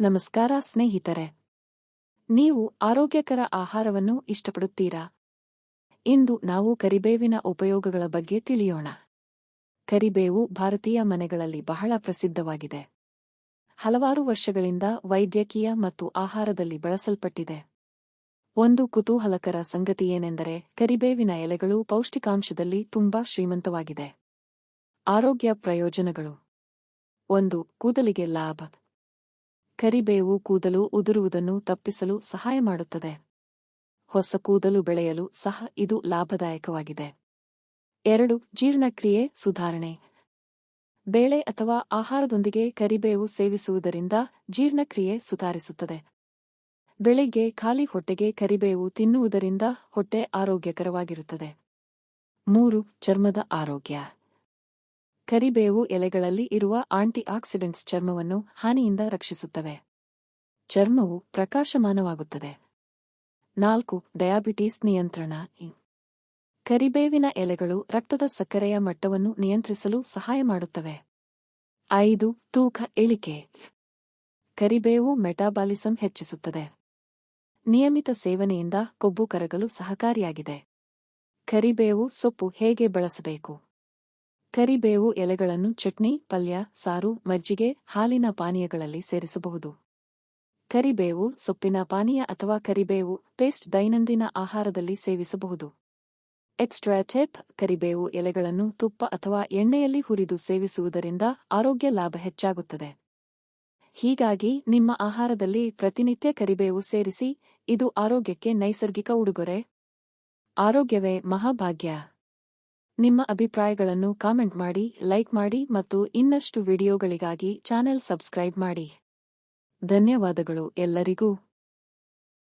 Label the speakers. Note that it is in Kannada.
Speaker 1: ನಮಸ್ಕಾರ ಸ್ನೇಹಿತರೆ. ನೀವು ಆರೋಗ್ಯಕರ ಆಹಾರವನ್ನು ಇಷ್ಟಪಡುತ್ತೀರಾ? ಇಂದು ನಾವು ಕರಿಬೇವಿನ ಉಪಯೋಗಗಳ ಬಗ್ಗೆ ತಿಳಿಯೋಣ. ಕರಿಬೇವು ಭಾರತೀಯ ಮನೆಗಳಲ್ಲಿ ಬಹಳ ಪ್ರಸಿದ್ಧವಾಗಿದೆ. ಹಲವಾರು ವರ್ಷಗಳಿಂದ ವೈದ್ಯಕೀಯ ಮತ್ತು ಆಹಾರದಲ್ಲಿ ಬಳಸಲ್ಪಟ್ಟಿದೆ. ಒಂದು ಕುತೂಹಲಕರ ಸಂಗತಿಯೇನೆಂದರೆ ಕರಿಬೇವಿನ ಎಲೆಗಳು ಪೌಷ್ಟಿಕಾಂಶದಲ್ಲಿ ತುಂಬಾ ಶ್ರೀಮಂತವಾಗಿದೆ. ಆರೋಗ್ಯ ಪ್ರಯೋಜನಗಳು. ಒಂದು, ಕೂದಲಿಗೆ ಲಾಭ. ಕರಿಬೇವು ಕೂದಲು ಉದುರುವುದನ್ನು ತಪ್ಪಿಸಲು ಸಹಾಯ ಮಾಡುತ್ತದೆ. ಹೊಸ ಕೂದಲು ಬೆಳೆಯಲು ಸಹ ಇದು ಲಾಭದಾಯಕವಾಗಿದೆ. ಎರಡು, ಜೀರ್ಣಕ್ರಿಯೆ ಸುಧಾರಣೆ. ಬೇಳೆ ಅಥವಾ ಆಹಾರದೊಂದಿಗೆ ಕರಿಬೇವು ಸೇವಿಸುವುದರಿಂದ ಜೀರ್ಣಕ್ರಿಯೆ ಸುಧಾರಿಸುತ್ತದೆ. ಬೆಳಿಗ್ಗೆ ಖಾಲಿ ಹೊಟ್ಟೆಗೆ ಕರಿಬೇವು ತಿನ್ನುವುದರಿಂದ ಹೊಟ್ಟೆ ಆರೋಗ್ಯಕರವಾಗಿರುತ್ತದೆ. ಮೂರು, ಚರ್ಮದ ಆರೋಗ್ಯ. ಕರಿಬೇವು ಎಲೆಗಳಲ್ಲಿ ಇರುವ ಆಂಟಿ ಆಕ್ಸಿಡೆಂಟ್ಸ್ ಚರ್ಮವನ್ನು ಹಾನಿಯಿಂದ ರಕ್ಷಿಸುತ್ತವೆ. ಚರ್ಮವು ಪ್ರಕಾಶಮಾನವಾಗುತ್ತದೆ. ನಾಲ್ಕು, ಡಯಾಬಿಟೀಸ್ ನಿಯಂತ್ರಣ. ಕರಿಬೇವಿನ ಎಲೆಗಳು ರಕ್ತದ ಸಕ್ಕರೆಯ ಮಟ್ಟವನ್ನು ನಿಯಂತ್ರಿಸಲು ಸಹಾಯ ಮಾಡುತ್ತವೆ. ಐದು, ತೂಕ ಇಳಿಕೆ. ಕರಿಬೇವು ಮೆಟಾಬಾಲಿಸಂ ಹೆಚ್ಚಿಸುತ್ತದೆ. ನಿಯಮಿತ ಸೇವನೆಯಿಂದ ಕೊಬ್ಬು ಕರಗಲು ಸಹಕಾರಿಯಾಗಿದೆ. ಕರಿಬೇವು ಸೊಪ್ಪು ಹೇಗೆ ಬಳಸಬೇಕು? ಕರಿಬೇವು ಎಲೆಗಳನ್ನು ಚಟ್ನಿ, ಪಲ್ಯ, ಸಾರು, ಮಜ್ಜಿಗೆ, ಹಾಲಿನ ಪಾನೀಯಗಳಲ್ಲಿ ಸೇರಿಸಬಹುದು. ಕರಿಬೇವು ಸೊಪ್ಪಿನ ಪಾನೀಯ ಅಥವಾ ಕರಿಬೇವು ಪೇಸ್ಟ್ ದೈನಂದಿನ ಆಹಾರದಲ್ಲಿ ಸೇವಿಸಬಹುದು. ಎಕ್ಸ್ಟ್ರಾ ಟಿಪ್ ಕರಿಬೇವು ಎಲೆಗಳನ್ನು ತುಪ್ಪ ಅಥವಾ ಎಣ್ಣೆಯಲ್ಲಿ ಹುರಿದು ಸೇವಿಸುವುದರಿಂದ ಆರೋಗ್ಯ ಲಾಭ ಹೆಚ್ಚಾಗುತ್ತದೆ. ಹೀಗಾಗಿ ನಿಮ್ಮ ಆಹಾರದಲ್ಲಿ ಪ್ರತಿನಿತ್ಯ ಕರಿಬೇವು ಸೇರಿಸಿ, ಇದು ಆರೋಗ್ಯಕ್ಕೆ ನೈಸರ್ಗಿಕ ಉಡುಗೊರೆ. ಆರೋಗ್ಯವೇ ಮಹಾಭಾಗ್ಯ. ನಿಮ್ಮ ಅಭಿಪ್ರಾಯಗಳನ್ನು ಕಾಮೆಂಟ್ ಮಾಡಿ ಲೈಕ್ ಮಾಡಿ ಮತ್ತು ಇನ್ನಷ್ಟು ವಿಡಿಯೋಗಳಿಗಾಗಿ ಚಾನೆಲ್ ಸಬ್ಸ್ಕ್ರೈಬ್ ಮಾಡಿ. ಧನ್ಯವಾದಗಳು ಎಲ್ಲರಿಗೂ.